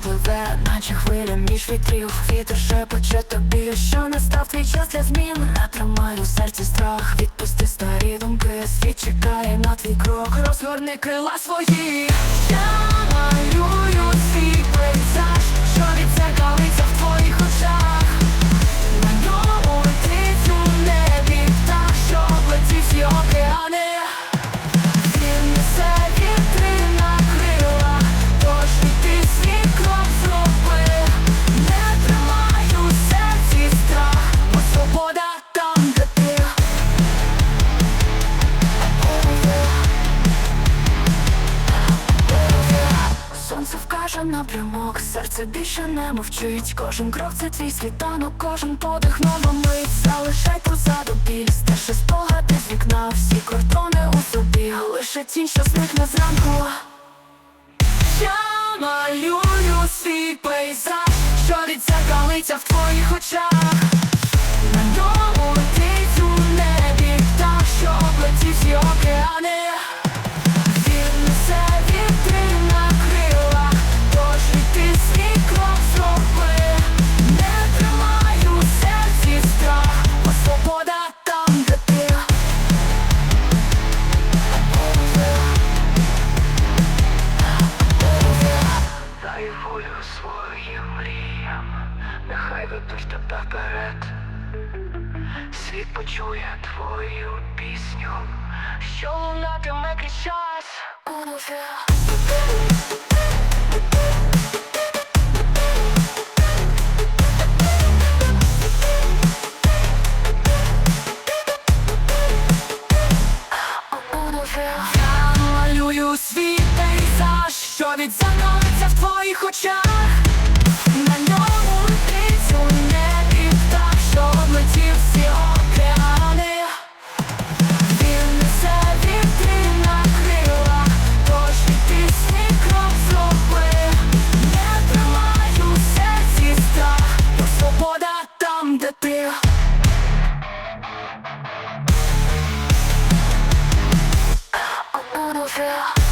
пливе, наче хвиля між вітрів. Вітер шепоче тобі, що настав твій час для змін. Не у серці страх, відпусти старі думки. Світ чекає на твій крок, розгорни крила свої. Я малюю Вкаже напрямок, серце більше не мовчить. Кожен крок це твій світанок, кожен подих нова мить. Залишай позаду біль, стеше спогади з вікна, всі кордони у собі, лише тінь, що зникне зранку. Я малюю свій пейзаж, що відзеркалиться в твоїх очах. Ведуть тебе вперед. Світ почує твою пісню, що лунатиме крізь час. Я малюю свій пейзаж, що відзеркалиться в твоїх очах. Yeah.